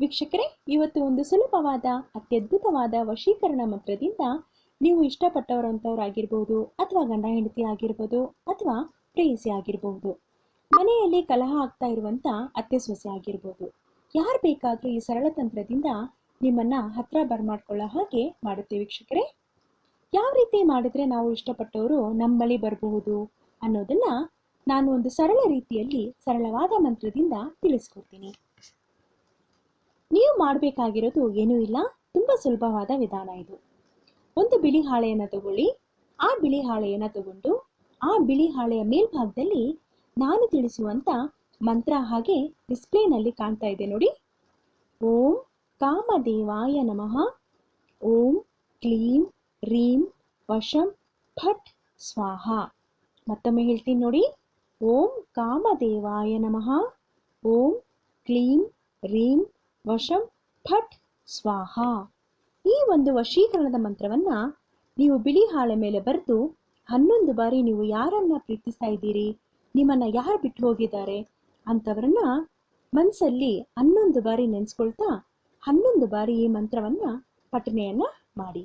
ವೀಕ್ಷಕರೇ, ಇವತ್ತು ಒಂದು ಸುಲಭವಾದ, ಅತ್ಯದ್ಭುತವಾದ ವಶೀಕರಣ ಮಂತ್ರದಿಂದ ನೀವು ಇಷ್ಟಪಟ್ಟವರಂಥವ್ರಾಗಿರ್ಬೋದು, ಅಥವಾ ಗಂಡ ಹೆಂಡತಿ ಆಗಿರ್ಬೋದು, ಅಥವಾ ಪ್ರೇಯಸಿ ಆಗಿರಬಹುದು ಮನೆಯಲ್ಲಿ ಕಲಹ ಆಗ್ತಾ ಇರುವಂತ ಅತ್ತೆ ಸೊಸೆ ಆಗಿರ್ಬೋದು, ಯಾರು ಬೇಕಾದರೂ ಈ ಸರಳ ತಂತ್ರದಿಂದ ನಿಮ್ಮನ್ನ ಹತ್ರ ಬರ್ಮಾಡ್ಕೊಳ್ಳೋ ಹಾಗೆ ಮಾಡುತ್ತೆ ವೀಕ್ಷಕರೇ. ಯಾವ ರೀತಿ ಮಾಡಿದ್ರೆ ನಾವು ಇಷ್ಟಪಟ್ಟವರು ನಮ್ಮ ಬಳಿ ಬರಬಹುದು ಅನ್ನೋದನ್ನ ನಾನು ಒಂದು ಸರಳ ರೀತಿಯಲ್ಲಿ ಸರಳವಾದ ಮಂತ್ರದಿಂದ ತಿಳಿಸ್ಕೊಡ್ತೀನಿ. ಮಾಡಬೇಕಾಗಿರೋದು ಏನೂ ಇಲ್ಲ. ತುಂಬ ಸುಲಭವಾದ ವಿಧಾನ ಇದು. ಒಂದು ಬಿಳಿ ಹಾಳೆಯನ್ನು ತಗೊಳ್ಳಿ. ಆ ಬಿಳಿ ಹಾಳೆಯನ್ನು ತಗೊಂಡು ಆ ಬಿಳಿ ಹಾಳೆಯ ಮೇಲ್ಭಾಗದಲ್ಲಿ ನಾನು ತಿಳಿಸುವಂತ ಮಂತ್ರ ಹಾಗೆ ಡಿಸ್ಪ್ಲೇನಲ್ಲಿ ಕಾಣ್ತಾ ಇದೆ ನೋಡಿ. ಓಂ ಕಾಮದೇವಾಯ ನಮಃ. ಓಂ ಕ್ಲೀಂ ರೀಂ ವಶಂ ಫಟ್ ಸ್ವಾಹ. ಮತ್ತೊಮ್ಮೆ ಹೇಳ್ತೀನಿ ನೋಡಿ. ಓಂ ಕಾಮದೇವಾಯ ನಮಃ. ಓಂ ಕ್ಲೀಂ ರೀಂ ವಶಂ ಫಟ್ ಸ್ವಾಹ. ಈ ಒಂದು ವಶೀಕರಣದ ಮಂತ್ರವನ್ನ ನೀವು ಬಿಳಿ ಹಾಳೆ ಮೇಲೆ ಬರೆದು ಹನ್ನೊಂದು ಬಾರಿ ನೀವು ಯಾರನ್ನ ಪ್ರೀತಿಸ್ತಾ ಇದ್ದೀರಿ, ನಿಮ್ಮನ್ನ ಯಾರು ಬಿಟ್ಟು ಹೋಗಿದ್ದಾರೆ ಅಂತವರನ್ನ ಮನಸ್ಸಲ್ಲಿ ಹನ್ನೊಂದು ಬಾರಿ ನೆನೆಸ್ಕೊಳ್ತಾ ಹನ್ನೊಂದು ಬಾರಿ ಈ ಮಂತ್ರವನ್ನ ಪಠನೆಯನ್ನ ಮಾಡಿ.